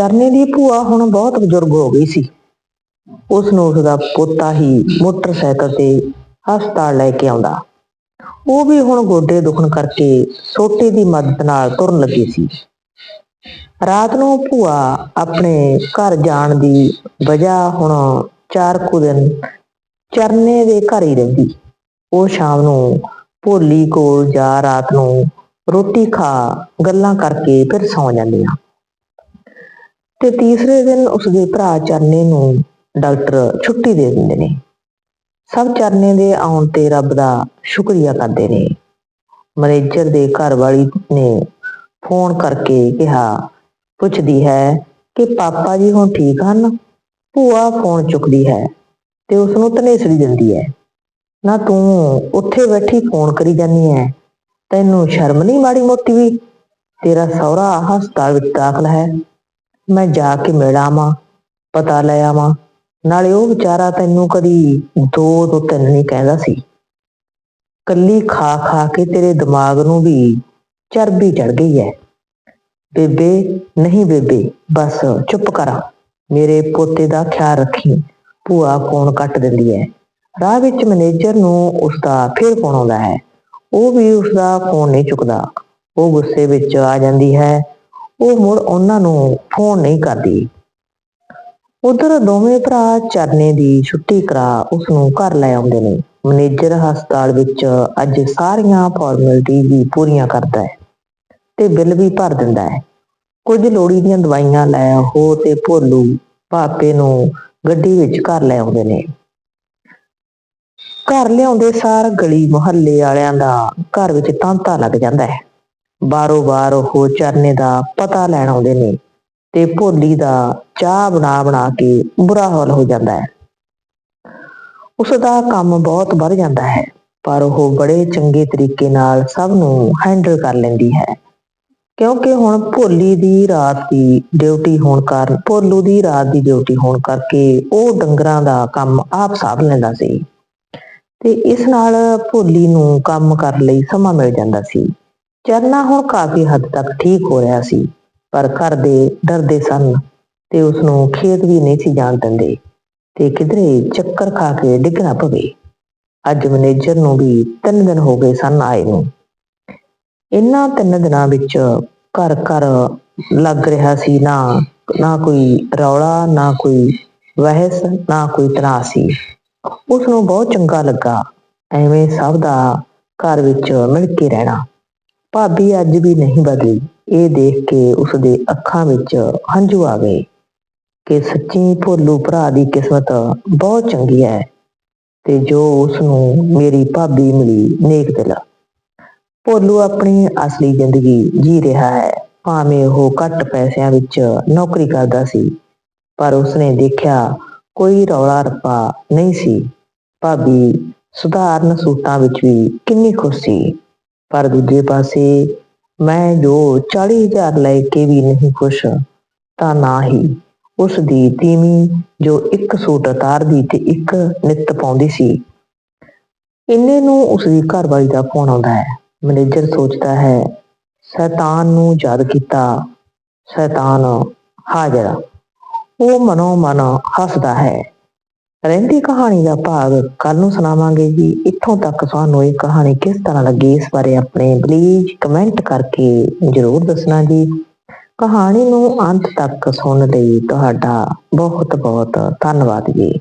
ਚਰਨੇ ਦੀ ਭੂਆ ਹੁਣ ਬਹੁਤ ਬਜ਼ੁਰਗ ਹੋ ਗਈ ਸੀ। ਉਸ ਨੂੰ ਉਸਦਾ ਪੋਤਾ ਹੀ ਮੋਟਰਸਾਈਕਲ ਤੇ ਹਸਪਤਾਲ ਲੈ ਕੇ ਆਉਂਦਾ। ਉਹ ਵੀ ਹੁਣ ਗੋਡੇ ਦੁਖਣ ਕਰਕੇ ਸੋਟੇ ਦੀ ਮਦਦ ਨਾਲ ਤੁਰਨ ਲੱਗੀ ਸੀ। ਰਾਤ ਨੂੰ ਭੂਆ ਆਪਣੇ ਘਰ ਜਾਣ ਦੀ ਵਜ੍ਹਾ ਹੁਣ ਚਾਰ ਕੁ ਦਿਨ ਚਰਨੇ ਦੇ ਘਰ ਹੀ ਰਹਿੰਦੀ। ਉਹ ਸ਼ਾਮ ਨੂੰ ਭੋਲੀ ਕੋਲ ਜਾ ਰਾਤ ਨੂੰ ਰੋਟੀ ਖਾ ਗੱਲਾਂ ਕਰਕੇ ਫਿਰ ਸੌਂ ਜਾਂਦੀਆਂ। ਤੇ ਤੀਸਰੇ ਦਿਨ ਉਸਦੇ ਭਰਾ ਚਰਨੇ ਨੂੰ ਡਾਕਟਰ ਛੁੱਟੀ ਦੇ ਦਿੰਦੇ ਨੇ। ਸਭ ਚਰਨੇ ਦੇ ਆਉਣ ਤੇ ਰੱਬ ਦਾ ਸ਼ੁਕਰੀਆ ਕਰਦੇ ਨੇ। ਮੈਨੇਜਰ ਦੇ ਘਰ ਵਾਲੀ ਨੇ ਫੋਨ ਕਰਕੇ ਕਿਹਾ, ਪੁੱਛਦੀ ਹੈ ਕਿ ਪਾਪਾ ਜੀ ਹੁਣ ਠੀਕ ਹਨ? ਭੂਆ ਫੋਨ ਚੁੱਕਦੀ ਹੈ ਤੇ ਉਸ ਨੂੰ ਧਨੇਸੜੀ ਦਿੰਦੀ ਹੈ। ਨਾ ਤੂੰ ਉੱਥੇ ਬੈਠੀ ਫੋਨ ਕਰੀ ਜਾਨੀ ਹੈ? ਤੈਨੂੰ ਸ਼ਰਮ ਨਹੀਂ ਮਾੜੀ ਮੋਟੀ? ਵੀ ਤੇਰਾ ਸਹੁਰਾ ਹਸਪਤਾਲ ਵਿੱਚ ਦਾਖਲ ਹੈ। ਮੈਂ ਜਾ ਕੇ ਮਿਲ ਆਵਾਂ ਪਤਾ ਲੈ ਆਵਾਂ। ਨਾਲੇ ਉਹ ਵਿਚਾਰਾ ਤੈਨੂੰ ਕਦੀ ਦੋ ਤੋਂ ਤਿੰਨ ਨਹੀਂ ਕਹਿੰਦਾ ਸੀ। ਕੱਲੀ ਖਾ ਖਾ ਕੇ ਤੇਰੇ ਦਿਮਾਗ ਨੂੰ ਵੀ ਚਰਬੀ ਚੜ ਗਈ ਹੈ ਬੇਬੇ, ਨਹੀਂ ਬੇਬੇ, ਬਸ ਚੁੱਪ ਕਰ। ਮੇਰੇ ਪੋਤੇ ਦਾ ਖਿਆਲ ਰੱਖੀ ਭੂਆ ਫੋਨ ਕੱਟ ਦਿੰਦੀ ਹੈ ਰਾਹ ਵਿੱਚ ਮੈਨੇਜਰ ਨੂੰ ਉਸਦਾ ਫਿਰ ਫੋਨ ਆਉਂਦਾ ਹੈ। ਉਹ ਵੀ ਉਸਦਾ ਫੋਨ ਨਹੀਂ ਚੁੱਕਦਾ। ਉਹ ਗੁੱਸੇ ਵਿੱਚ ਆ ਜਾਂਦੀ ਹੈ। ਉਹ ਮੁੜ ਉਹਨਾਂ ਨੂੰ ਫੋਨ ਨਹੀਂ ਕਰਦੀ। ਉਧਰ ਦੋਵੇਂ ਭਰਾ ਚਰਨੇ ਦੀ ਛੁੱਟੀ ਕਰਾ ਉਸ ਨੂੰ ਘਰ ਲੈ ਆਉਂਦੇ ਨੇ। ਮੈਨੇਜਰ ਹਸਪਤਾਲ ਵਿੱਚ ਅੱਜ ਸਾਰੀਆਂ ਫਾਰਮੈਲਿਟੀ ਵੀ ਪੂਰੀਆਂ ਕਰਦਾ ਹੈ ਤੇ ਬਿੱਲ ਵੀ ਭਰ ਦਿੰਦਾ ਹੈ। ਕੁਝ ਲੋੜੀ ਦੀਆਂ ਦਵਾਈਆਂ ਲੈ ਹੋ ਤੇ ਭੋਲੂ ਪਾਪੇ ਨੂੰ ਗੱਡੀ ਵਿੱਚ ਘਰ ਲੈ ਆਉਂਦੇ ਨੇ। ਘਰ ਲਿਆਉਂਦੇ ਸਾਰ ਗਲੀ ਮੁਹੱਲੇ ਵਾਲਿਆਂ ਦਾ ਘਰ ਵਿੱਚ ਤਾਂਤਾ ਲੱਗ ਜਾਂਦਾ ਹੈ। ਬਾਰੋ ਬਾਰ ਉਹ ਚਰਨੇ ਦਾ ਪਤਾ ਲੈਣ ਆਉਂਦੇ ਨੇ ਤੇ ਭੋਲੀ ਦਾ ਚਾਹ ਬਣਾ ਬਣਾ ਕੇ ਬੁਰਾ ਹਾਲ ਹੋ ਜਾਂਦਾ ਹੈ। ਉਸ ਦਾ ਕੰਮ ਬਹੁਤ ਵੱਧ ਜਾਂਦਾ ਹੈ, ਪਰ ਉਹ ਬੜੇ ਚੰਗੇ ਤਰੀਕੇ ਨਾਲ ਸਭ ਨੂੰ ਹੈਂਡਲ ਕਰ ਲੈਂਦੀ ਹੈ। ਕਿਉਂਕਿ ਹੁਣ ਭੋਲੀ ਦੀ ਰਾਤ ਦੀ ਡਿਊਟੀ ਹੋਣ ਕਾਰਨ, ਭੋਲੂ ਦੀ ਰਾਤ ਦੀ ਡਿਊਟੀ ਹੋਣ ਕਰਕੇ ਉਹ ਡੰਗਰਾਂ ਦਾ ਕੰਮ ਆਪ ਸਾਂਭ ਲੈਂਦਾ ਸੀ। ਤੇ ਇਸ ਨਾਲ ਭੋਲੀ ਨੂੰ ਕੰਮ ਕਰਨ ਲਈ ਸਮਾਂ ਮਿਲ ਜਾਂਦਾ ਸੀ। ਚਰਨਾ ਹੁਣ ਕਾਫੀ ਹੱਦ ਤੱਕ ਠੀਕ ਹੋ ਰਿਹਾ ਸੀ, ਪਰ ਘਰ ਦੇ ਡਰਦੇ ਸਨ ਤੇ ਉਸ ਨੂੰ ਖੇਤ ਵੀ ਨਹੀਂ ਸੀ ਜਾਣ ਦਿੰਦੇ ਤੇ ਕਿਧਰੇ ਚੱਕਰ ਖਾ ਕੇ ਡਿੱਗਣਾ ਪਵੇ। ਅੱਜ ਮੈਨੇਜਰ ਨੂੰ ਵੀ ਤਿੰਨ ਦਿਨ ਹੋ ਗਏ ਸਨ ਆਏ ਨੂੰ। ਇਹਨਾਂ ਤਿੰਨ ਦਿਨਾਂ ਵਿੱਚ ਘਰ ਘਰ ਲੱਗ ਰਿਹਾ ਸੀ, ਨਾ ਨਾ ਕੋਈ ਰੌਲਾ, ਨਾ ਕੋਈ ਵਹਿਸ, ਨਾ ਕੋਈ ਤਣਾਅ ਸੀ। ਉਸ ਨੂੰ ਬਹੁਤ ਚੰਗਾ ਲੱਗਾ, ਐਵੇਂ ਸਭ ਦਾ ਘਰ ਵਿੱਚ ਮਿਲ ਕੇ ਰਹਿਣਾ। ਭਾਬੀ ਅੱਜ ਵੀ ਨਹੀਂ ਬਦਲੀ ਇਹ ਦੇਖ ਕੇ ਉਸ ਦੇ ਅੱਖਾਂ ਵਿੱਚ ਹੰਝੂ ਆ ਗਏ ਕਿ ਸੱਚੀ ਭੋਲੂ ਭਰਾ ਦੀ ਕਿਸਮਤ ਬਹੁਤ ਚੰਗੀ ਹੈ ਤੇ ਜੋ ਉਸ ਨੂੰ ਮੇਰੀ ਭਾਬੀ ਮਿਲੀ ਨੇਕ ਦਿਲ। ਭੋਲੂ ਆਪਣੀ ਅਸਲੀ ਜ਼ਿੰਦਗੀ ਜੀ ਰਿਹਾ ਹੈ। ਭਾਵੇਂ ਉਹ ਘੱਟ ਪੈਸਿਆਂ ਵਿੱਚ ਨੌਕਰੀ ਕਰਦਾ ਸੀ, ਪਰ ਉਸਨੇ ਦੇਖਿਆ ਕੋਈ ਰੌਲਾ ਰੱਪਾ ਨਹੀਂ ਸੀ। ਭਾਬੀ ਸੁਧਾਰਨ ਸੂਟਾਂ ਵਿੱਚ ਵੀ ਕਿੰਨੀ ਖੁਸ਼ ਸੀ। ਪਰ ਦੂਜੇ ਪਾਸੇ ਮੈਂ ਜੋ 40000 ਲੈ ਕੇ ਵੀ ਨਹੀਂ ਖੁਸ਼, ਤਾਂ ਨਾ ਹੀ ਉਸ ਦੀ ਤੀਵੀਂ ਜੋ ਇੱਕ ਸੂਟ ਉਤਾਰਦੀ ਤੇ ਇੱਕ ਨਿੱਤ ਪਾਉਂਦੀ ਸੀ। ਇੰਨੇ ਨੂੰ ਉਸ ਦੀ ਘਰਵਾਲੀ ਦਾ ਫੋਨ ਆਉਂਦਾ ਹੈ? ਮੈਨੇਜਰ ਸੋਚਦਾ ਹੈ, ਸ਼ੈਤਾਨ ਨੂੰ ਯਾਦ ਕੀਤਾ, ਸ਼ੈਤਾਨ ਹਾਜ਼ਰ ਉਹ ਮਨੋ ਮਨ ਹੱਸਦਾ ਹੈ। ਰਹਿੰਦੀ ਕਹਾਣੀ ਦਾ ਭਾਗ ਕੱਲ ਨੂੰ ਸੁਣਾਵਾਂਗੇ ਜੀ। ਇੱਥੋਂ ਤੱਕ ਤੁਹਾਨੂੰ ਇਹ ਕਹਾਣੀ ਕਿਸ ਤਰ੍ਹਾਂ ਲੱਗੀ, ਇਸ ਬਾਰੇ ਆਪਣੇ ਪਲੀਜ਼ ਕਮੈਂਟ ਕਰਕੇ ਜ਼ਰੂਰ ਦੱਸਣਾ ਜੀ। ਕਹਾਣੀ ਨੂੰ ਅੰਤ ਤੱਕ ਸੁਣਨ ਲਈ ਤੁਹਾਡਾ ਬਹੁਤ ਬਹੁਤ ਧੰਨਵਾਦ ਜੀ।